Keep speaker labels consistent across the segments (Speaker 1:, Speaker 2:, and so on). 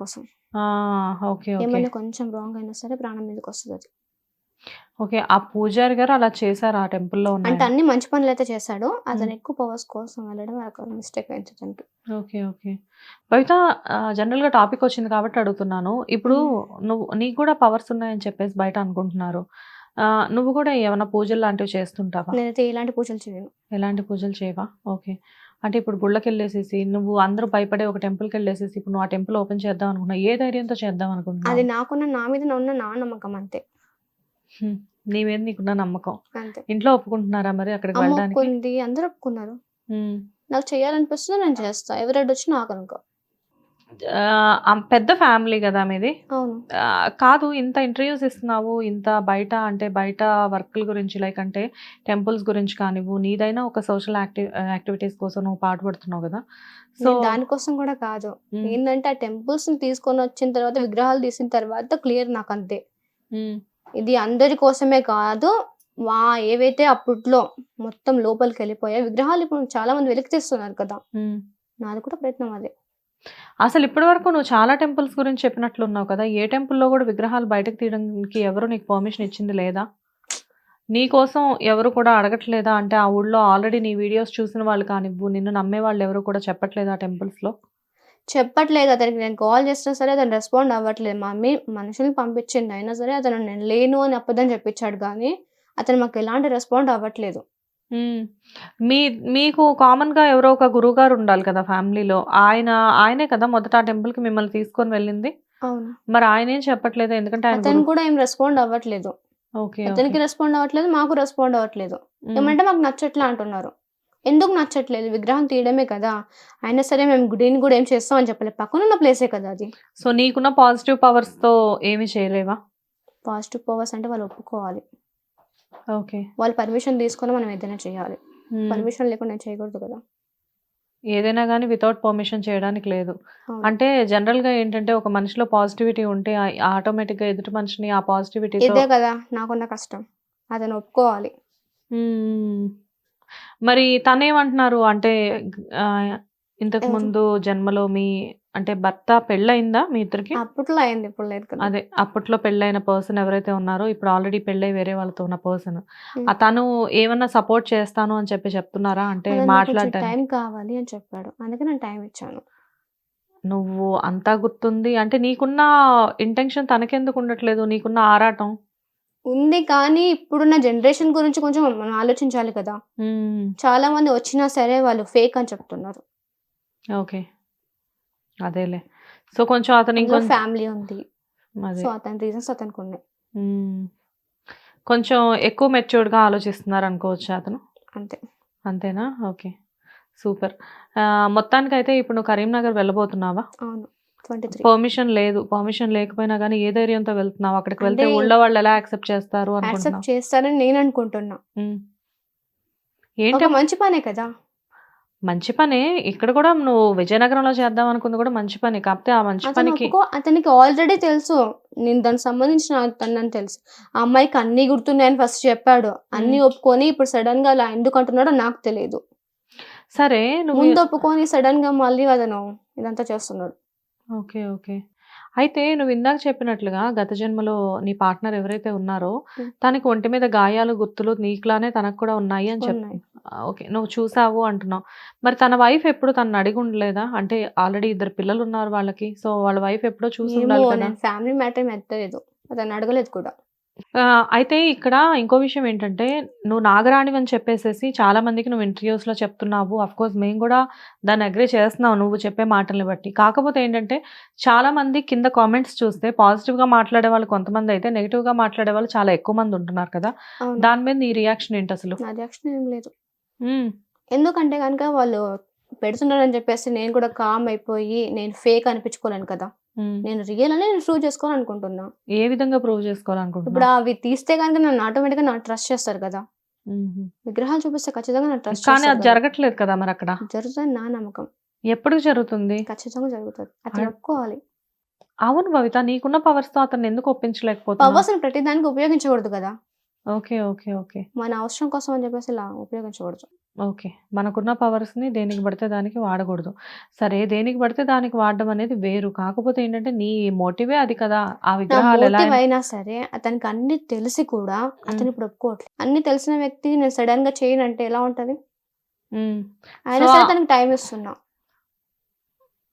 Speaker 1: కోసం!
Speaker 2: ఓకే.
Speaker 1: ఏమైనా కొంచెం రాంగ్ అయినా సరే ప్రాణం మీదకి వస్తుంది అది
Speaker 2: ఓకే. ఆ పూజారి గారు అలా చేసారా ఆ టెంపుల్‌లో
Speaker 1: అంటే? అన్ని మంచి పనులు అయితే చేశాడు అతను. ఎక్కువ పవర్స్ కోసం వెళ్ళడం ఒక మిస్టేక్ అయింది అతనికి
Speaker 2: ఓకే. ఓకే. బయట ఆహ్, జనరల్‌గా టాపిక్ వచ్చింది కాబట్టి అడుగుతున్నాను. ఇప్పుడు. నువ్వు నీకు కూడా పవర్స్ ఉన్నాయని చెప్పేసి బయట అనుకుంటున్నారు. నువ్వు కూడా ఏమన్నా పూజలు లాంటివి చేస్తుంటావా?
Speaker 1: నేనైతే ఎలాంటి పూజలు చేయను
Speaker 2: ఎలాంటి పూజలు చేయవా? ఓకే. అంటే ఇప్పుడు గుళ్ళకెళ్ళేసేసి నువ్వు అందరూ భయపడే ఒక టెంపుల్‌కెళ్ళేసేసి ఇప్పుడు నువ్వు ఆ టెంపుల్ ఓపెన్ చేద్దాం అనుకున్నావు. ఏ ధైర్యంతో చేద్దాం
Speaker 1: అది
Speaker 2: అనుకుంటున్నావు?
Speaker 1: నాకున్న నా మీద ఉన్న నా నమ్మకం అంతే.
Speaker 2: నీ మీద నీకున్న నమ్మకం.
Speaker 1: అంతే
Speaker 2: ఇంట్లో ఒప్పుకుంటున్నారా మరి అక్కడికి వెళ్ళడానికి?
Speaker 1: అందరూ ఒప్పుకున్నారు. నాకు చేయాలనిపిస్తుంది నేను చేస్తా ఎవరు అడ్డొచ్చినా నాకు అనుకో
Speaker 2: పెద్ద ఫ్యామిలీ గదా మీది.
Speaker 1: అవును
Speaker 2: కాదు ఇంత ఇంటర్వ్యూస్ ఇస్తున్నావు. ఇంత బయట అంటే బయట వర్కుల గురించి లైక్ అంటే టెంపుల్స్ గురించి కానివ్వు, నీదైనా ఒక సోషల్ యాక్టి యాక్టివిటీస్ కోసం నువ్వు పాటుపడుతున్నావు గదా! సో
Speaker 1: దానికోసం కూడా కాదు. ఏంటంటే ఆ టెంపుల్స్ని తీసుకొని వచ్చిన తర్వాత విగ్రహాలు తీసిన తర్వాత క్లియర్ నాకు అంతే. ఇది అందరి కోసమే కాదు వా ఏవైతే అప్పట్లో మొత్తం లోపలికి వెళ్ళిపోయాయి విగ్రహాలు ఇప్పుడు చాలా మంది వెలికి తీస్తున్నారు కదా. నాది కూడా ప్రయత్నం అదే
Speaker 2: అసలు ఇప్పటి వరకు నువ్వు చాలా టెంపుల్స్ గురించి చెప్పినట్లున్నావు కదా! ఏ టెంపుల్‌లో కూడా విగ్రహాలు బయటకు తీయడానికి ఎవరు నీకు పర్మిషన్ ఇచ్చింది లేదా? నీ కోసం ఎవరు కూడా అడగట్లేదా? అంటే ఆ ఊళ్ళో ఆల్రెడీ నీ వీడియోస్ చూసిన వాళ్ళు కానివ్వు, నిన్ను నమ్మే వాళ్ళు ఎవరు కూడా చెప్పట్లేదా టెంపుల్స్‌లో?
Speaker 1: చెప్పట్లేదు అతనికి నేను కాల్ చేసినా సరే అతను రెస్పాండ్ అవ్వట్లేదు మమ్మీ మనుషుల్ని పంపించింది అయినా సరే అతను నేను లేను అని అప్పదని చెప్పించాడు కానీ అతను మాకు ఎలాంటి రెస్పాండ్ అవ్వట్లేదు
Speaker 2: హ్మ్. మీ మీకు కామన్‌గా ఎవరో ఒక గురువుగారు ఉండాలి కదా ఫ్యామిలీలో. ఆయన ఆయనే కదా మొదట ఆ టెంపుల్‌కి మిమ్మల్ని తీసుకొని వెళ్ళింది?
Speaker 1: అవును
Speaker 2: మరి ఆయనేం చెప్పట్లేదా? ఎందుకంటే ఆయన
Speaker 1: అతను
Speaker 2: గురువు
Speaker 1: కూడా ఏం రెస్పాండ్ అవ్వట్లేదు
Speaker 2: ఓకే.
Speaker 1: అతనికి. రెస్పాండ్ అవ్వట్లేదు మాకు రెస్పాండ్ అవ్వట్లేదు
Speaker 2: హ్మ్.
Speaker 1: ఏమంటే మాకు నచ్చట్లే అంటున్నారు ఎందుకు నచ్చట్లేదు విగ్రహం తీయడమే కదా అయినా సరే మేము గుడిని కూడా ఏం చేస్తాం అని చెప్పలేదు పక్కన ఉన్న ప్లేసే కదా అది
Speaker 2: సో నీకున్న పాజిటివ్ పవర్స్‌తో ఏమి చేయలేవా?
Speaker 1: పాజిటివ్ పవర్స్ అంటే వాళ్ళు ఒప్పుకోవాలి
Speaker 2: ఓకే.
Speaker 1: వాళ్ళు పర్మిషన్ తీసుకొని మనం ఏదైనా చేయాలి. పర్మిషన్ లేకుండా నేను చేయకూడదు కదా
Speaker 2: ఏదైనా గాని వితౌట్ పర్మిషన్ చేయడానికి లేదు. అంటే జనరల్‌గా ఏంటంటే ఒక మనిషిలో పాజిటివిటీ ఉంటే ఆహ్, ఆటోమేటిక్‌గా ఎదుటి మనిషిని ఆ పాజిటివిటీతో
Speaker 1: ఇదే కదా నాకున్న కష్టం అతను ఒప్పుకోవాలి
Speaker 2: హ్మ్. మరి తనేమంటున్నారు? అంటే ఇంతకు? ముందు జన్మలో మీ అంటే భర్త పెళ్ళయిందా మీ ఇద్దరికి?
Speaker 1: అప్పట్లో అయింది ఇప్పుడు లేదు కదా
Speaker 2: అదే అప్పట్లో పెళ్ళైన పర్సన్ ఎవరైతే ఉన్నారో ఇప్పుడు ఆల్రెడీ పెళ్ళై వేరే వాళ్ళతో ఉన్న పర్సన్.
Speaker 1: హ్మ్.
Speaker 2: తను ఏమన్నా సపోర్ట్ చేస్తాను అని చెప్పి చెప్తున్నారా? అంటే
Speaker 1: అతను నాకు కొంచెం
Speaker 2: మాట్లాడడానికి.
Speaker 1: టైం కావాలి అని చెప్పాడు అందుకే నేను టైం ఇచ్చాను
Speaker 2: నువ్వు అంతా గుర్తుంది. అంటే నీకున్న ఇంటెన్షన్ తనకెందుకు ఉండట్లేదు? నీకున్న ఆరాటం.
Speaker 1: ఉంది కానీ ఇప్పుడున్న జనరేషన్ గురించి కొంచెం మనం ఆలోచించాలి కదా
Speaker 2: హ్మ్.
Speaker 1: చాలా మంది వచ్చినా సరే వాళ్ళు ఫేక్ అని చెప్తున్నారు
Speaker 2: ఓకే. అదేలే. సో కొంచెం అతను ఇంకొంచెం
Speaker 1: ఫ్యామిలీ ఉంది. సో అతని రీజన్స్ అతనికి ఉన్నాయి.
Speaker 2: కొంచెం ఎక్కువ మెచ్యూర్డ్‌గా ఆలోచిస్తున్నారనుకోవచ్చా అతను?
Speaker 1: అంతే
Speaker 2: అంతేనా? ఓకే. సూపర్. మొత్తానికైతే ఇప్పుడు నువ్వు కరీంనగర్ వెళ్ళబోతున్నావా?
Speaker 1: అవును
Speaker 2: పర్మిషన్ లేదు. పర్మిషన్ లేకపోయినా గానీ ఏ ధైర్యంతో వెళ్తున్నావు? అక్కడికి వెళ్తే ఊళ్ళో వాళ్ళు ఎలా యాక్సెప్ట్ చేస్తారు
Speaker 1: యాక్సెప్ట్? చేస్తారని నేను అనుకుంటున్నా
Speaker 2: హ్మ్.
Speaker 1: ఒక
Speaker 2: ఏంటి
Speaker 1: మంచి పనే కదా
Speaker 2: మంచి పనే. ఇక్కడ కూడా నువ్వు విజయనగరంలో చేద్దాం అనుకుంది కూడా మంచి పనే. కాకపోతే ఆ మంచి
Speaker 1: అతను
Speaker 2: పనికి
Speaker 1: ఒప్పుకో అతనికి ఆల్రెడీ తెలుసు నేను దానికి సంబంధించిన అతనని తెలుసు ఆ అమ్మాయికి అన్ని గుర్తున్నాయని ఫస్ట్ చెప్పాడు అన్ని
Speaker 2: హ్మ్.
Speaker 1: ఒప్పుకొని ఇప్పుడు సడన్గా అలా ఎందుకు అంటున్నాడో నాకు తెలియదు
Speaker 2: సరే నువ్వు
Speaker 1: ముందు ఒప్పుకొని సడన్గా మళ్ళీ అతను ఇదంతా చేస్తున్నాడు
Speaker 2: ఓకే. ఓకే. అయితే నువ్వు ఇందాక చెప్పినట్లుగా గత జన్మలో నీ పార్ట్నర్ ఎవరైతే ఉన్నారో
Speaker 1: హ్మ్.
Speaker 2: తనకి ఒంటి మీద గాయాలు, గుర్తులు నీకులానే తనకు కూడా ఉన్నాయి అని
Speaker 1: ఉన్నాయి
Speaker 2: ఆహ్, ఓకే. నువ్వు చూసావు అంటున్నావు. మరి తన వైఫ్ ఎప్పుడు తనని అడిగి ఉండలేదా? అంటే ఆల్రెడీ ఇద్దరు పిల్లలు ఉన్నారు వాళ్ళకి. సో వాళ్ళ వైఫ్ ఎప్పుడో చూసి ఉండాలి కదా!
Speaker 1: ఫ్యామిలీ మ్యాటర్ ఏం ఎత్తలేదు అతను అడగలేదు కూడా
Speaker 2: అయితే ఇక్కడ ఇంకో విషయం ఏంటంటే, నువ్వు నాగరాణివని చెప్పేసేసి చాలా మందికి నువ్వు ఇంటర్‌వ్యూస్‌లో చెప్తున్నావు. అఫ్‌కోర్స్ మేము గూడా దాన్ని అగ్రీ చేస్తున్నాం నువ్వు చెప్పే మాటల్ని బట్టి. కాకపోతే ఏంటంటే, చాలా మంది కింద కామెంట్స్ చూస్తే పాజిటివ్‌గా మాట్లాడే వాళ్ళు కొంతమందయితే, నెగెటివ్‌గా మాట్లాడే వాళ్ళు చాలా ఎక్కువ మంది ఉంటున్నారు కదా! దాని మీద నీ రియాక్షన్ ఏంటసలు?
Speaker 1: నా రియాక్షన్ ఏం లేదు
Speaker 2: హ్మ్.
Speaker 1: ఎందుకంటే కనుక వాళ్ళు పెడుతున్నారని చెప్పేసి నేను కూడా కామ్ అయిపోయి నేను ఫేక్ అనిపించుకోలేను కదా
Speaker 2: హ్మ్.
Speaker 1: నేను రియల్ అని నేను ప్రూవ్ చేసుకోవాలనుకుంటున్నా
Speaker 2: ఏ విధంగా ప్రూవ్
Speaker 1: ఇప్పుడు
Speaker 2: చేసుకోవాలనుకుంటున్నావు?
Speaker 1: అవి తీస్తే కనుక నన్ను ఆటోమేటిక్గా నాకు ట్రస్ట్ చేస్తారు కదా
Speaker 2: హుహు.
Speaker 1: విగ్రహాలు చూపిస్తే ఖచ్చితంగా నాకు ట్రస్ట్
Speaker 2: కానీ
Speaker 1: చేస్తారు
Speaker 2: అది
Speaker 1: కదా
Speaker 2: జరగట్లేదు కదా మరక్కడ.
Speaker 1: జరుగుతుంది నా నమ్మకం
Speaker 2: ఎప్పుడు జరుగుతుంది?
Speaker 1: ఖచ్చితంగా జరుగుతుంది అతను
Speaker 2: అన్
Speaker 1: ఒప్పుకోవాలి
Speaker 2: అవును భవిత. నీకున్న పవర్స్‌తో అతన్ని ఎందుకు ఒప్పించలేకపోతున్నావు?
Speaker 1: పవర్స్ ప్రతి దానికి ఉపయోగించకూడదు కదా
Speaker 2: ఓకే. ఓకే. ఓకే.
Speaker 1: మన అవసరం కోసం అని చెప్పేసి ఇలా ఉపయోగించకూడదు
Speaker 2: ఓకే. మనకున్న పవర్స్‌ని దేనికి పడితే దానికి వాడకూడదు. సరే దేనికి పడితే దానికి వాడడం అనేది వేరు. కాకపోతే ఏంటంటే నీ మోటివే అది కదా! ఆ
Speaker 1: నా
Speaker 2: విగ్రహాలు ఎలా
Speaker 1: మోటివ్
Speaker 2: అయినా
Speaker 1: సరే అతనికి అన్నీ తెలిసి కూడా అతను. ఇప్పుడు ఒప్పుకోవట్లేదు. అన్నీ తెలిసిన వ్యక్తి నేను సడెన్‌గా చేయనంటే ఎలా ఉంటది? అయినా
Speaker 2: సో
Speaker 1: సరే తనకి టైమ్ ఇస్తున్నా.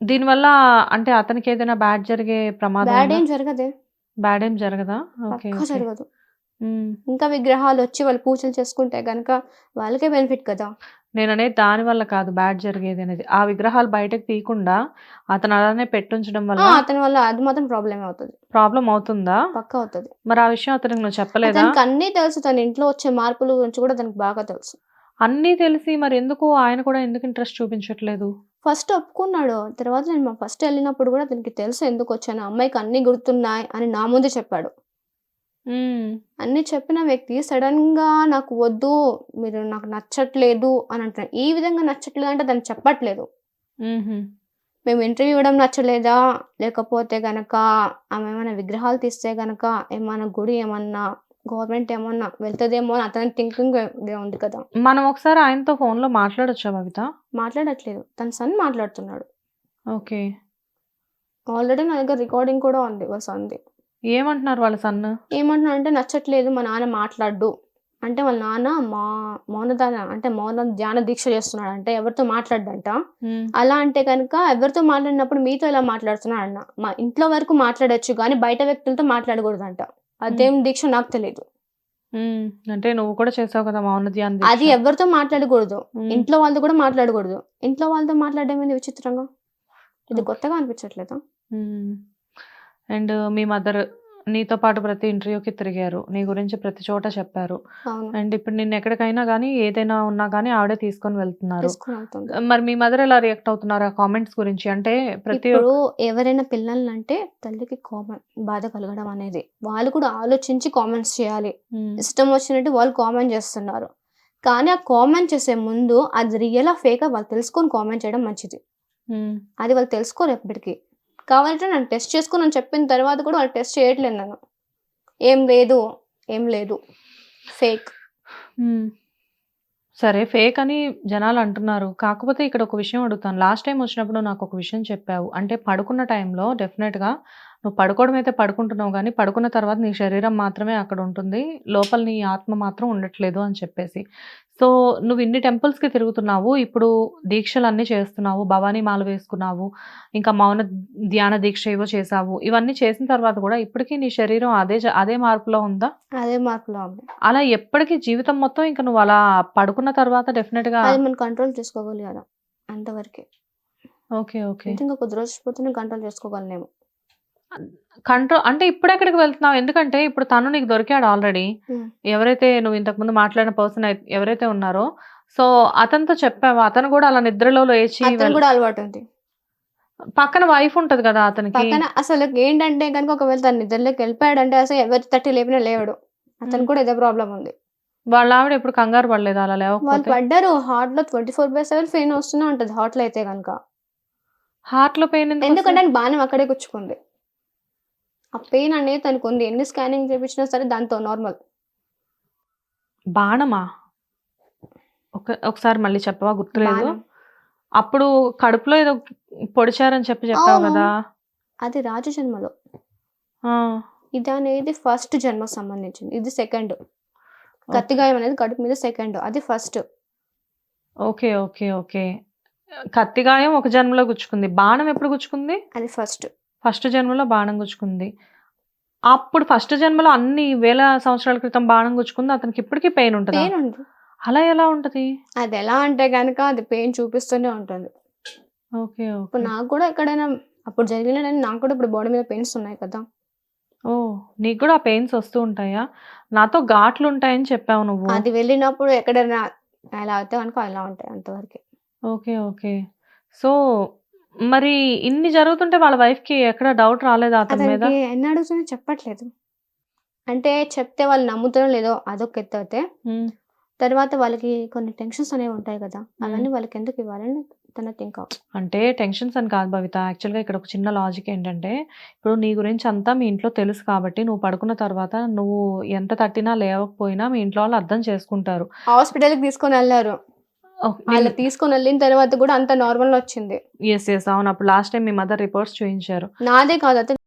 Speaker 2: దీనివల్ల అంటే అతనికేదైనా బ్యాడ్ జరిగే ప్రమాదం
Speaker 1: బ్యాడ్? ఏం జరగదే.
Speaker 2: బ్యాడ్ ఏం జరగదా? ఓకే.
Speaker 1: పక్కా
Speaker 2: ఓకే.
Speaker 1: జరగదు.
Speaker 2: హ్మ్.
Speaker 1: ఇంకా విగ్రహాలొచ్చి వాళ్ళు పూజలు చేసుకుంటే గనక వాళ్ళకే బెనిఫిట్ కదా!
Speaker 2: నేననేది దాని వల్ల కాదు బ్యాడ్ జరిగేదనేది. ఆ విగ్రహాలు బయటకి తీయకుండా అతను అలానే పెట్టుంచడం
Speaker 1: ఆ!
Speaker 2: వల్ల
Speaker 1: అతని వల్ల అది మాత్రం ప్రాబ్లమే అవుతది.
Speaker 2: ప్రాబ్లమ్ అవుతుందా?
Speaker 1: పక్కా అవుతది.
Speaker 2: మరి ఆ విషయం అతనికి నువ్వు చెప్పలేదా?
Speaker 1: అతనికి అన్నీ తెలుసు. తన ఇంట్లో వచ్చే మార్పుల గురించి కూడా అతనికి బాగా తెలుసు.
Speaker 2: అన్నీ తెలిసి మరెందుకు ఆయన కూడా ఎందుకు ఇంట్రెస్ట్ చూపించట్లేదు?
Speaker 1: ఫస్ట్ ఒప్పుకున్నాడు. తర్వాత నేను మ ఫస్ట్ ఎళ్ళినప్పుడు కూడా అతనికి తెలుసు ఎందుకొచ్చానో. అమ్మాయికి అన్నీ గుర్తున్నాయి అని నా ముందు చెప్పాడు.
Speaker 2: హ్మ్.
Speaker 1: అన్నీ చెప్పిన వ్యక్తి సడెన్‌గా నాకు వద్దు, మీరు నాకు నచ్చట్లేదు అని అంటున్నాడు. ఈ విధంగా నచ్చట్లేదు అంటే తను చెప్పట్లేదు.
Speaker 2: హుహు.
Speaker 1: మేము ఇంటర్వ్యూ ఇవ్వడం నచ్చలేదా? లేకపోతే గనక ఆమె ఏమైనా విగ్రహాలు తీస్తే గనక ఏమన్నా గుడి ఏమన్నా గవర్నమెంట్ ఏమన్నా వెళ్తదేమో అని అతని థింకింగ్ ఉంది కదా!
Speaker 2: మనం ఒకసారి ఆయనతో ఫోన్‌లో మాట్లాడొచ్చా బబిత?
Speaker 1: మాట్లాడట్లేదు. తన సన్ మాట్లాడుతున్నాడు.
Speaker 2: ఓకే.
Speaker 1: ఆల్రెడీ నా దగ్గర రికార్డింగ్ కూడా ఉంది వాళ్ళ సన్‌ది.
Speaker 2: ఏమంటున్నారు వాళ్ళ సన్?
Speaker 1: ఏమంటున్నాడంటే నచ్చట్లేదు మా నాన్న మాట్లాడడు. అంటే వాళ్ళ నాన్న మా మౌనదాన అంటే మౌన ధ్యాన దీక్ష చేస్తున్నాడంట. ఎవరితో మాట్లాడడంట.
Speaker 2: హ్మ్.
Speaker 1: అలా అంటే గనక ఎవరితో మాట్లాడినప్పుడు మీతో ఎలా మాట్లాడుతున్నాడన్న. మా ఇంట్లో వరకు మాట్లాడొచ్చు గానీ బయట వ్యక్తులతో మాట్లాడకూడదంట. అదేం దీక్ష నాకు తెలీదు.
Speaker 2: హ్మ్. అంటే నువ్వు కూడా చేసావు కదా! మౌన ధ్యాన.
Speaker 1: అది ఎవరితో మాట్లాడకూడదు. ఇంట్లో వాళ్ళతో కూడా మాట్లాడకూడదు. ఇంట్లో వాళ్ళతో మాట్లాడడం విచిత్రంగా? ఇది. కొత్తగా అనిపించట్లేదా?
Speaker 2: అండ్ మీ మదర్ నీతో పాటు ప్రతి ఇంటర్వ్యూకి తిరిగారు. నీ గురించి ప్రతి చోట చెప్పారు.
Speaker 1: అవును.
Speaker 2: అండ్ ఇప్పుడు నిన్నెక్కడికైనా గానీ, ఏదైనా ఉన్నా గానీ ఆవిడే తీసుకొని వెళ్తున్నారు. మరి మీ మదర్ ఎలా రియాక్ట్ అవుతున్నారు ఆ కామెంట్స్ గురించి? అంటే ప్రతి
Speaker 1: ఇప్పుడు ఎవరైనా పిల్లల్నంటే తల్లికి కామన్ బాధ కలగడం అనేది. వాళ్ళు కూడా ఆలోచించి కామెంట్స్ చేయాలి.
Speaker 2: హ్మ్.
Speaker 1: ఇష్టం వచ్చినట్టు వాళ్ళు కామెంట్ చేస్తున్నారు. కానీ ఆ కామెంట్ చేసే ముందు అది రియలా? ఫేకా? వాళ్ళు తెలుసుకొని కామెంట్ చేయడం మంచిది.
Speaker 2: హ్మ్.
Speaker 1: అది వాళ్ళు తెలుసుకోరు ఎప్పటికి. కావాలంటే నన్ను టెస్ట్ చేసుకుని అని చెప్పిన తర్వాత కూడా వాళ్ళు టెస్ట్ చేయట్లేదు నన్ను. ఏం లేదు, ఏం లేదు. ఫేక్.
Speaker 2: సరే ఫేక్ అని జనాలు అంటున్నారు కాకపోతే ఇక్కడ ఒక విషయం అడుగుతాను. లాస్ట్ టైం వచ్చినప్పుడు నాకు ఒక విషయం చెప్పావు. అంటే పడుకున్న టైంలో డెఫినెట్‌గా నువ్వు పడుకోవడం అయితే పడుకుంటున్నావు గానీ, పడుకున్న తర్వాత నీ శరీరం మాత్రమే అక్కడ ఉంటుంది. లోపల నీ ఆత్మ మాత్రం ఉండట్లేదు అని చెప్పేసి. సో, నువ్వు ఇన్ని టెంపుల్స్‌కి తిరుగుతున్నావు. ఇప్పుడు దీక్షలన్నీ చేస్తున్నావు. భవానీ మాల వేసుకున్నావు. ఇంకా మౌన ధ్యాన దీక్ష ఏవో చేశావు. ఇవన్నీ చేసిన తర్వాత కూడా ఇప్పటికి నీ శరీరం అదే అదే మార్పులో ఉందా?
Speaker 1: అదే మార్పులో ఉంది.
Speaker 2: అలా ఎప్పటికి జీవితం మొత్తం ఇంక నువ్వు అలా పడుకున్న తర్వాత డెఫినెట్‌గా
Speaker 1: మనం కంట్రోల్ చేసుకోగలిగాను. అంతవరకే.
Speaker 2: ఓకే. ఓకే.
Speaker 1: ఇంక కొద్ది రోజులు పోతేనే కంట్రోల్ చేసుకోగలనేమో.
Speaker 2: కంట్రో అంటే ఇప్పుడెక్కడికి వెళ్తున్నావు? ఎందుకంటే ఇప్పుడు తను నీకు దొరికాడు ఆల్రెడీ. ఎవరైతే నువ్వు ఇంతకుముందు మాట్లాడిన పర్సన్ ఎవరైతే ఉన్నారో, సో, అతనితో చెప్పావా? అతను కూడా అలా నిద్రలో లేచి
Speaker 1: కూడా అలవాటుంది.
Speaker 2: పక్కన వైఫ్ ఉంటది కదా! అతనికి.
Speaker 1: పక్కన అసలకేంటంటే గనుక ఒకవేళ తను నిద్రలోకి వెళ్ళిపోయాడంటే అసలు ఎవరు తట్టి లేపినా లేవడు. అతనికి
Speaker 2: హ్మ్.
Speaker 1: కూడా ఇదే ప్రాబ్లమ్ ఉంది.
Speaker 2: వాళ్ళ ఆవిడ ఎప్పుడు కంగారు పడలేదా అలా
Speaker 1: వాళ్ళు
Speaker 2: లేవకపోతే?
Speaker 1: పడ్డారు. హార్ట్‌లో 24/7 పెయిన్ వస్తూనే ఉంటది హార్ట్‌లో అయితే గనక.
Speaker 2: హార్ట్‌లో పెయిన్
Speaker 1: ఎందుకంటే బాణం అక్కడే గుచ్చుకుంది. ఆ పెయిన్ అనేది తనకుంది. ఎన్ని స్కానింగ్ చేపించినా సరే దాంతో నార్మల్.
Speaker 2: బాణమా? ఒక ఒకసారి మళ్ళీ చెప్పవా? గుర్తులేదు.
Speaker 1: బాణం.
Speaker 2: అప్పుడు కడుపులో ఏదో పొడిచారని చెప్పి చెప్పావు
Speaker 1: అవును.
Speaker 2: గదా!
Speaker 1: అది రాజు జన్మలో.
Speaker 2: ఆ!
Speaker 1: ఇదనేది ఫస్ట్ జన్మకు సంబంధించింది. ఇది సెకండ్. కత్తిగాయం అనేది కడుపు మీద సెకండ్. అది ఫస్ట్.
Speaker 2: ఓకే. ఓకే. ఓకే. కత్తి గాయం ఒక జన్మలో గుచ్చుకుంది. బాణం ఎప్పుడు గుచ్చుకుంది?
Speaker 1: అది ఫస్ట్.
Speaker 2: ఫస్ట్ జన్మలో బాణం గుచ్చుకుంది. అప్పుడు ఫస్ట్ జన్మలో అన్ని వేల సంవత్సరాల క్రితం బాణం గుచ్చుకుంది. అతనికి ఇప్పటికి పెయిన్ ఉంటదా?
Speaker 1: పెయిన్ ఉంది.
Speaker 2: అలా ఎలా ఉంటది?
Speaker 1: అదెలా అంటే గనక అది పెయిన్ చూపిస్తూనే ఉంటుంది.
Speaker 2: ఓకే.
Speaker 1: ఇప్పుడు. నాకు కూడా ఎక్కడైనా అప్పుడు జరిగిన నాకు కూడా ఇప్పుడు బాడీ మీద పెయిన్స్ ఉన్నాయి కదా!
Speaker 2: ఓహ్! నీకు కూడా ఆ పెయిన్స్ వస్తూ ఉంటాయా? నాతో ఘాట్లుంటాయని చెప్పావు నువ్వు.
Speaker 1: అది వెళ్ళినప్పుడు ఎక్కడైనా అలా అయితే గనుక అలా ఉంటాయి అంతవరకే.
Speaker 2: ఓకే. ఓకే. సో, మరి ఇన్ని జరుగుతుంటే వాళ్ళ వైఫ్‌కి ఎక్కడ డౌట్ రాలేదా అతని మీద?
Speaker 1: అతనికి ఎన్ని అడుగుతున్నా చెప్పట్లేదు. అంటే చెప్తే వాళ్ళు నమ్ముతారో లేదో అదొక ఎత్తయితే,
Speaker 2: హ్మ్.
Speaker 1: తర్వాత వాళ్ళకి కొన్ని టెన్షన్స్ అనేవి ఉంటాయి కదా!
Speaker 2: హ్మ్.
Speaker 1: అవన్నీ వాళ్ళకెందుకు ఇవ్వాలని తన థింక్ అవుట్.
Speaker 2: అంటే టెన్షన్స్ అని కాదు భవిత. యాక్చువల్‌గా ఇక్కడ ఒక చిన్న లాజిక్ ఏంటంటే, ఇప్పుడు నీ గురించి అంతా మీ ఇంట్లో తెలుసు కాబట్టి నువ్వు పడుకున్న తర్వాత నువ్వు ఎంత తట్టినా లేవకపోయినా మీ ఇంట్లో వాళ్ళు అర్థం చేసుకుంటారు.
Speaker 1: హాస్పిటల్‌కి తీసుకొనెళ్ళారు.
Speaker 2: ఓహ్!
Speaker 1: అలా తీసుకొని వెళ్ళిన తర్వాత కూడా అంత నార్మల్ వచ్చింది
Speaker 2: యెస్. యెస్. అవును. అప్పుడు లాస్ట్ టైమ్ మీ మదర్ రిపోర్ట్స్ చూయించారు.
Speaker 1: నాదే కాదు అతను